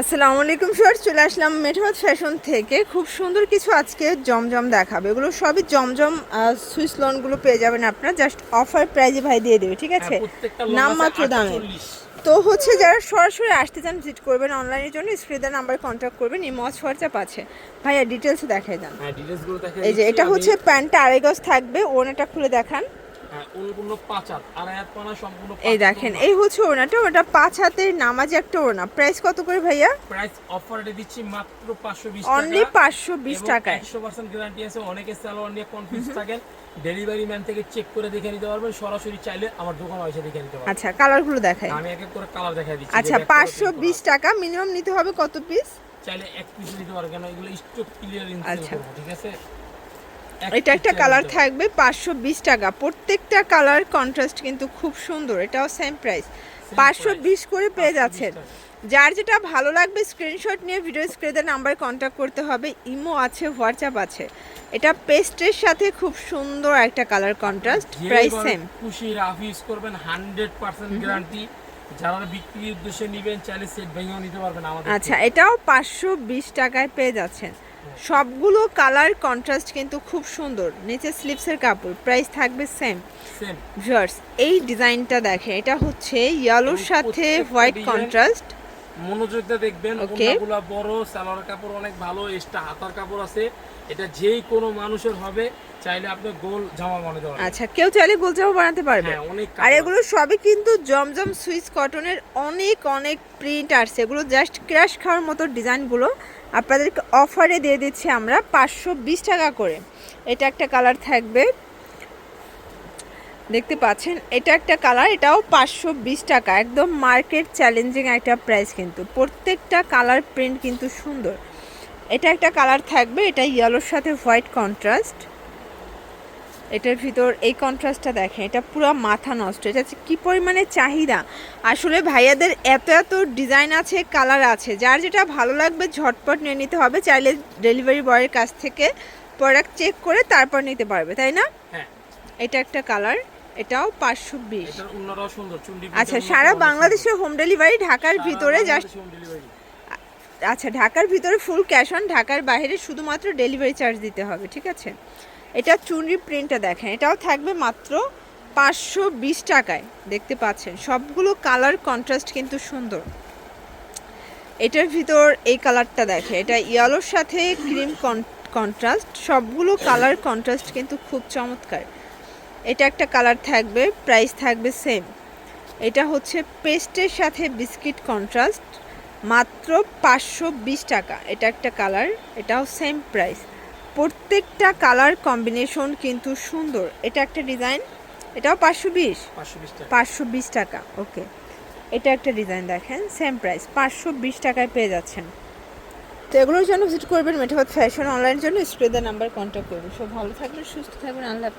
আসসালামু আলাইকুম স্যার চলে আসলাম মেঠোয়াত ফ্যাশন থেকে। খুব সুন্দর কিছু আজকে জমজম দেখাবে। এগুলো সবই জমজম সুইস লোনগুলো পেয়ে যাবেন আপনারা। জাস্ট অফার প্রাইজে ভাই দিয়ে দেবে ঠিক আছে? হ্যাঁ, প্রত্যেকটা লোন নাম মাত্র দামে। তো হচ্ছে যারা সরাসরি আসতে চান ভিজিট করবেন অনলাইনের জন্য। স্ক্রিনের নাম্বার কন্ট্যাক্ট করবেন ইমজ হোয়াটসঅ্যাপ আছে। ভাইয়া ডিটেলস দেখাই দেন। হ্যাঁ এই যে এটা হচ্ছে প্যান্টটা আড়াই গজ থাকবে। ওনাটা খুলে দেখান। হ্যাঁ এই দেখেন এই হচ্ছে ওনাটা ওটা পাঁচ হাতের নামাজি একটা ওনা প্রাইস কত করে ভাইয়া? প্রাইস অফারে দিচ্ছি মাত্র 520 টাকা। অনলি পাঁচশো বিশ টাকায়। 100% গ্যারান্টি আছে অনেকে সালোয়ার নিয়ে কনফিউজ থাকেন। ডেলিভারি ম্যান থেকে চেক করে দেখে নিতে পারবেন সরাসরি চাইলে আমার দোকানে এসে দেখে নিতে পারবেন। আচ্ছা কালারগুলো দেখাই। আমি এক এক করে কালার দেখাই দিচ্ছি আচ্ছা যেটা একটা পাঁচশো করে বিশ টাকা মিনিমাম নিতে হবে কত পিস চাইলে এক পিস নিতে পারবেন এগুলো স্টক ক্লিয়ারেন্স আচ্ছা। ঠিক আছে? এটা একটা কালার থাকবে পাঁচশো বিশ টাকা। প্রত্যেকটা কালার কন্ট্রাস্ট কিন্তু খুব সুন্দর এটাও সেম প্রাইস পাঁচশো বিশ করে পেয়ে 520 যাচ্ছেন। যার যেটা ভালো লাগবে স্ক্রিনশট নিয়ে ভিডিও স্ক্রিনের নাম্বারে কন্ট্যাক্ট করতে হবে। ইমো আছে হোয়াটসঅ্যাপ আছে। এটা পেস্টের সাথে খুব সুন্দর একটা কালার কন্ট্রাস্ট প্রাইস সেম খুশি রাফ ইউজ করবেন হান্ড্রেড পার্সেন্ট গ্যারান্টি যারা বিক্রির উদ্দেশ্যে নিবেন চাইলে সেট ভেঙেও নিতে পারবেন আমাদের আচ্ছা এটাও পাঁচশো বিশ টাকায় পেয়ে যাচ্ছেন। সবগুলো কালার কন্ট্রাস্ট কিন্তু খুব সুন্দর। নিচে স্লিপসের কাপড় প্রাইস থাকবে সেম ভিউয়ার্স এই ডিজাইনটা দেখে এটা হচ্ছে ইয়েলোর সাথে হোয়াইট কন্ট্রাস্ট মনোযোগ দিয়ে দেখবেন. ওগুলা বড় সালোয়ার কাপড় অনেক ভালো এক্সট্রা হাতার কাপড় আছে। এটা যেই কোনো মানুষের হবে চাইলে আপনি গোল জামা বানাতে পারবেন। আচ্ছা কেউ চাইলে গোল জামা বানাতে পারবে। হ্যাঁ আর এগুলো সবই কিন্তু জমজম সুইস কটনের অনেক অনেক প্রিন্ট আসছে। এগুলো জাস্ট ক্র্যাশ খাওয়ার মতো ডিজাইনগুলো আপনাদেরকে অফারে দিয়ে দিচ্ছি আমরা পাঁচশো বিশ টাকা করে। এটা একটা কালার থাকবে। দেখতে পাচ্ছেন, এটা একটা কালার, এটাও পাঁচশো বিশ টাকা। একদম মার্কেট চ্যালেঞ্জিং একটা প্রাইস কিন্তু। প্রত্যেকটা কালার প্রিন্ট কিন্তু সুন্দর। এটা একটা কালার থাকবে, এটা ইয়েলোর সাথে হোয়াইট কন্ট্রাস্ট এটার ভিতর এই কন্ট্রাস্টটা দেখেন এটা পুরো মাথা নষ্ট এটা হচ্ছে কী পরিমাণে চাহিদা। আসলে ভাইয়াদের এত এত ডিজাইন আছে কালার আছে যার যেটা ভালো লাগবে ঝটপট নিয়ে নিতে হবে চাইলে ডেলিভারি বয়ের কাছ থেকে প্রোডাক্ট চেক করে তারপর নিতে পারবে তাই না? হ্যাঁ। এটা একটা কালার এটাও পাঁচশো বিশ। আচ্ছা সারা বাংলাদেশে হোম ডেলিভারি ঢাকার ভিতরে জাস্ট আচ্ছা ঢাকার ভিতরে ফুল ক্যাশ অন ঢাকার বাইরে শুধুমাত্র ডেলিভারি চার্জ দিতে হবে ঠিক আছে? এটা চুনরি প্রিন্টটা দেখেন, এটাও থাকবে মাত্র পাঁচশো বিশ টাকায়। দেখতে পাচ্ছেন, সবগুলো কালার কন্ট্রাস্ট কিন্তু সুন্দর। এটার ভিতর এই কালারটা দেখে এটা ইয়েলোর সাথে ক্রিম কন্ট্রাস্ট, সবগুলো কালার কন্ট্রাস্ট কিন্তু খুব চমৎকার। এটা একটা কালার থাকবে, প্রাইস থাকবে সেম। এটা হচ্ছে পেস্টের সাথে বিস্কিট কন্ট্রাস্ট, মাত্র পাঁচশো বিশ টাকা। এটা একটা কালার, এটাও সেম প্রাইস। প্রত্যেকটা কালার কম্বিনেশন কিন্তু সুন্দর। এটা একটা ডিজাইন এটাও পাঁচশো বিশ? পাঁচশো বিশ টাকা। পাঁচশো বিশ টাকা ওকে এটা একটা ডিজাইন দেখেন সেম প্রাইস পাঁচশো বিশ টাকায় পেয়ে যাচ্ছেন। তো এগুলোর জন্য ভিজিট করবেন মেঠাবাদ ফ্যাশন অনলাইনের জন্য স্ক্রিনের নাম্বার কন্ট্যাক্ট করবেন। সব ভালো থাকবেন সুস্থ থাকবেন আল্লাহ